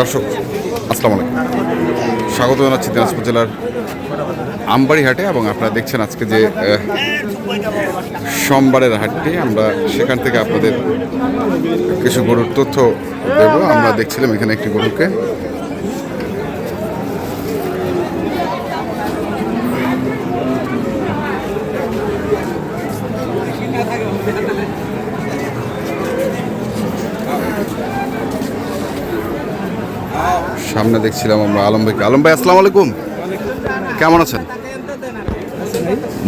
দর্শক, আসসালামু আলাইকুম। স্বাগত জানাচ্ছি দিনাজপুর জেলার আমবাড়িহাটে এবং আপনারা দেখছেন আজকে যে সোমবারের হাটটি। আমরা সেখান থেকে আপনাদের কিছু গরুর তথ্য দেব। আমরা দেখছিলাম এখানে একটি গরুকে। সামনে দেখছিলাম আমরা আলম ভাইকে। আলম ভাই আসসালামু আলাইকুম। কেমন আছেন?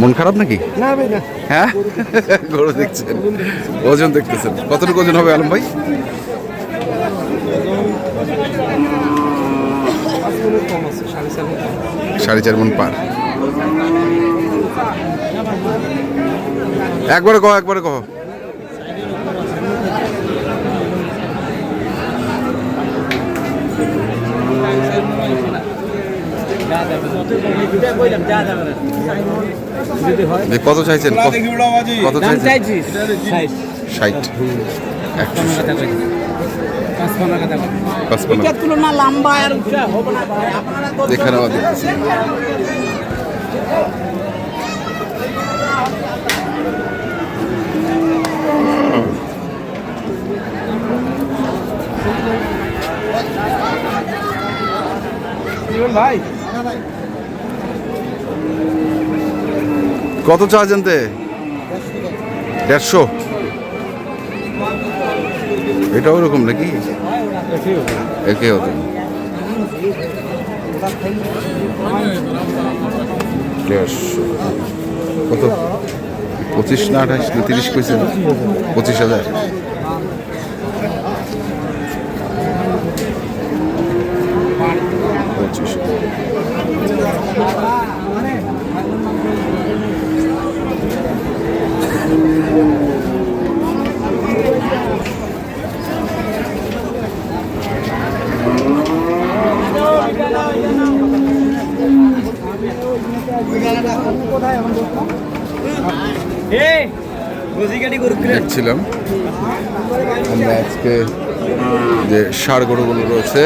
মন খারাপ নাকি? হ্যাঁ? গরু দেখছেন। ওজন দেখতেছেন। কতটুকু ওজন হবে আলম ভাই? সাড়ে চার মন পার। একবারে কহ একবারে কহ কত চাইছেন? কত- চাইছেন? ষাট। এখানে ভাই? কত চা জানতে দেড়শো। এটাও ওরকম নাকি? একে হতো। দেড়শো। কত? পঁচিশ না আঠাশ? না তিরিশ না? পঁচিশ হাজার পঁচিশ এই বুঝি গাড়ি গরু দেখছিলাম। আমরা আজকে যে ষাড় গরুগুলো রয়েছে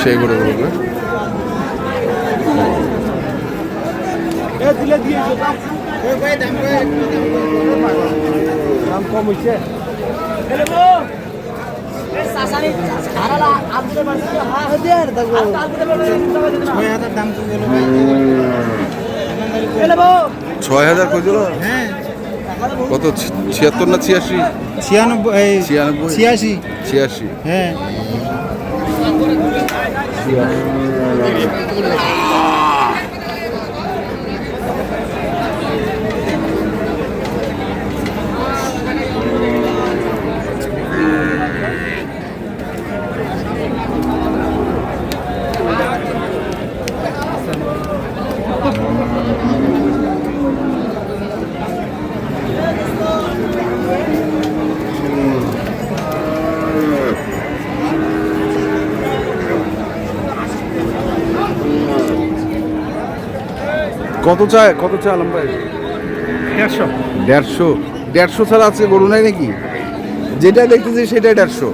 সেই গরুগুলো দাম কম হইছে ছয় হাজার কইছিল কত, ছিয়াত্তর না ছিয়াশি? ছিয়ানব্বই। ছিয়ানব্বই ছিয়াশি ছিয়াশি। হ্যাঁ। কত চায় কত চায় আলম ভাই? দেড়শো। দেড়শো? দেড়শো ছাড়া আছে গরু নাই নাকি? যেটা দেখতেছি সেটাই দেড়শো।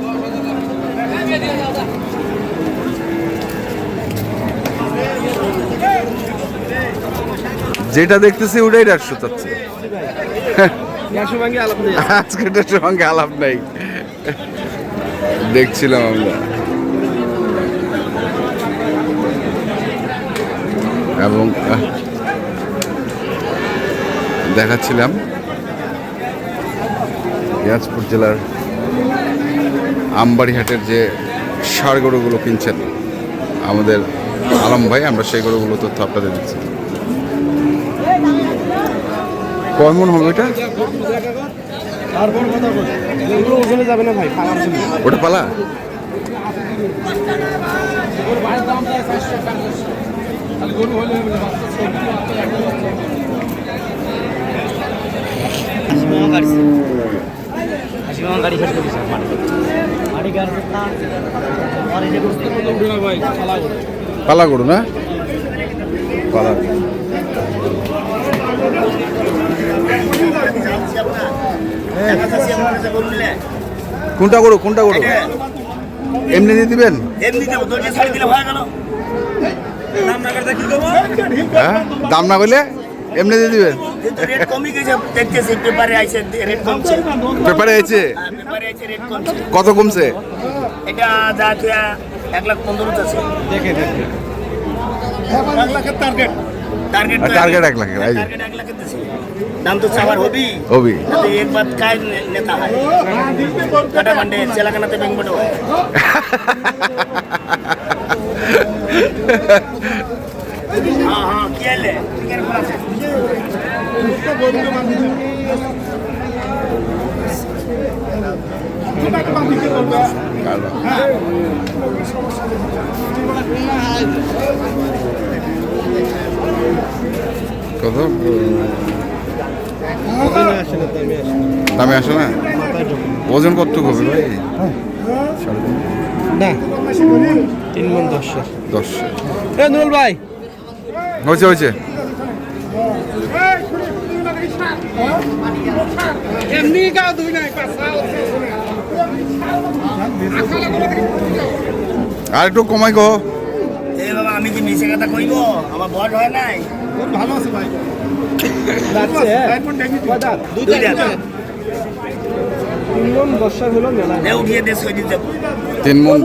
যেটা দেখতেছি ওটাই দেড়শো চাচ্ছে। আজকে দেড়শো সঙ্গে আলাপ নাই। দেখছিলাম আমরা। এবং দেখাচ্ছিলাম। দিনাজপুর জেলার আমবাড়ি হাটের যে ষাড় গরুগুলো কিনছেন, আমাদের আলম ভাই, আমরা সেই গরুগুলো তথ্য আপনাদের দিচ্ছি। কয় মন হবে এটা? তারপর কথা বল এগুলো ভাই খারাপ পালা গাড়ি শেষ গাড়ি ভাই খালা পালা গরু না পালা। কোনটা করো কোনটা করো এমনি দিয়ে দিবেন? এমনি দেবো দরজা ছাড়ি দিলে হয়ে গেল। দাম না বলে এমনি দিয়ে দিবেন? কিন্তু রেট কমই গেছে দেখতেছি পেপারে আছে হ্যাঁ, কত কমছে? এটা যা এক লাখ পনেরো আছে। টার্গেট এক দিছি। দাম তো চাবার হবি। হবি। তাতে এক বাদ কায় নেতা হয়। কাটা মান্ডে চেলাকানাতে ব্যাংক বড় হয় হ্যাঁ হ্যাঁ কি আলে ঠিক আছে কত দামে আসে না? ওজন কতটুকু হবে ভাই? না। তিন মন দশ। দশ। এ নুরুল ভাই। হয়েছে হয়েছে। এমনি গা দুই নাই আর একটু কমাই গো বাবা আমি কি মিশে কথা কইব? আমার বড় হয় নাই। ভালো আছে ভাই। দুইটা। তিন দশটা হলো মেলা উঠিয়ে দে সই দিতে তিন মন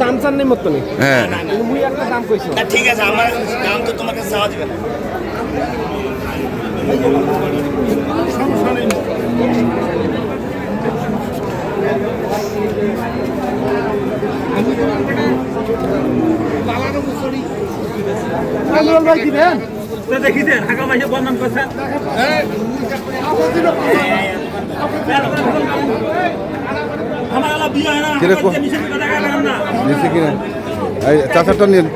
দাম চান নেই মতো হ্যাঁ। একটা দাম কইছো। ঠিক আছে আমার দাম তো তোমার কাছে চাওয়া যাবে না। নুরুল ভাই দিবেন? কিরে কো নিচে কিনে এই চাচারটা নিন।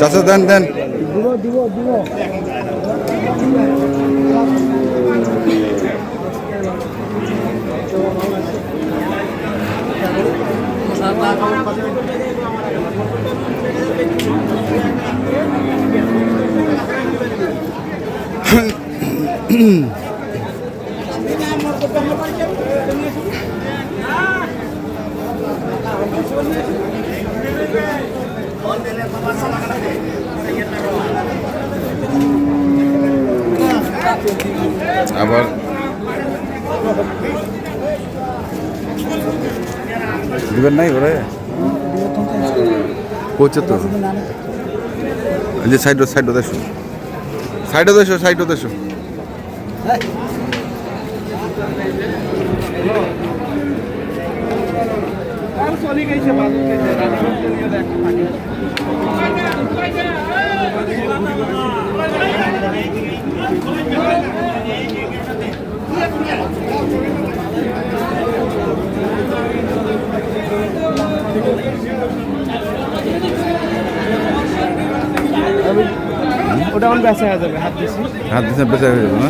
চাচা দেন দেন। দিব আবার দিবেন নাই ওরে? তো এই যে সাইড সাইড দেশো সাইডে দেশো সাইডে দেশো চলি গেছে ওটা আমার বেঁচে হয়ে যাবে হাত দিছি। হাত দিচ্ছেন বেচা হয়ে যাবে না?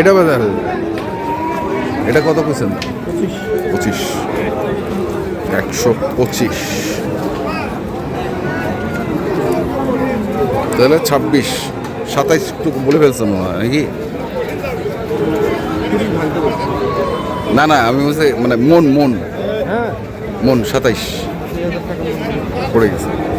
এটা বেচা হয়ে যাবে? এটা কত কুছেন পঁচিশ। একশো পঁচিশ। তাহলে ছাব্বিশ সাতাইশ একটু বলে ফেলছে মনে হয় নাকি? না না আমি বলছি মানে মন মন। হ্যাঁ। মন সাতাইশ। পড়ে গেছে।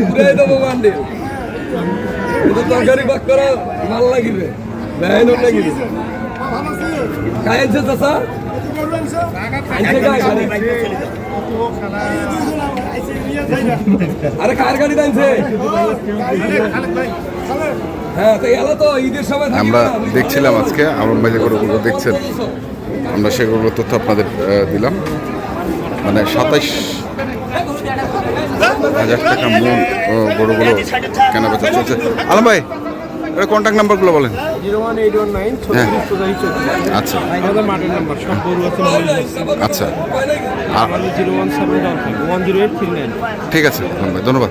ঘুরাই দেবো বান্ডিল কিন্তু তরকারি বাক করা ভালো লাগিবে। বেহাইন লাগিবে। খাইছে চাচা? খাইছে গাই গাড়ি? আরে কার গাড়ি টানছে হ্যাঁ তো এলা তো ঈদের সময় আমরা দেখছিলাম আজকে আমার ভাই যে গরুগুলো দেখছেন আমরা সেগুলোর তথ্য আপনাদের দিলাম। মানে সাতাইশ হাজার টাকা মন ও, গরুগুলো কেনা বেচা চলছে। আলম ভাই এটা কন্ট্যাক্ট নাম্বারগুলো বলেন। চৌত্রিশ। আচ্ছা। আচ্ছা। ঠিক আছে আলম ভাই ধন্যবাদ।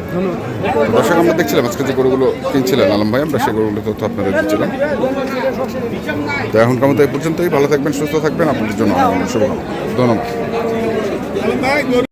দর্শক আমরা দেখছিলাম আজকে যে গরুগুলো কিনছিলেন আলম ভাই আমরা সেই গরুগুলো তথ্য আপনাদের দিচ্ছিলাম। তো এখনকার মতো এই পর্যন্তই ভালো থাকবেন সুস্থ থাকবেন আপনাদের জন্য শুভকামনা। ধন্যবাদ।